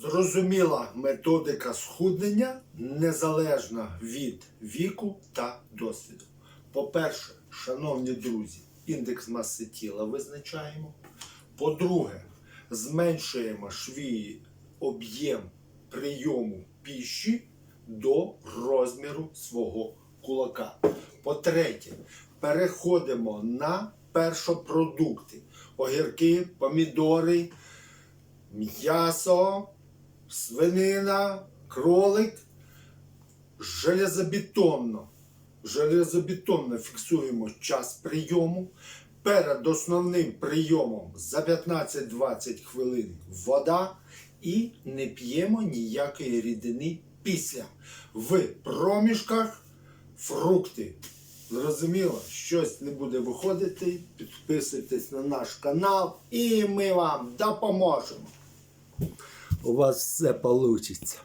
Зрозуміла методика схуднення незалежна від віку та досвіду. По-перше, шановні друзі, індекс маси тіла визначаємо. По-друге, зменшуємо свій об'єм прийому піші до розміру свого кулака. По-третє, переходимо на першопродукти: огірки, помідори, м'ясо, свинина, кролик. Железобетонно. Железобетонно фіксуємо час прийому. Перед основним прийомом за 15-20 хвилин вода і не п'ємо ніякої рідини після. В проміжках фрукти. Зрозуміло, щось не буде виходити. Підписуйтесь на наш канал і ми вам допоможемо. У вас все вийде.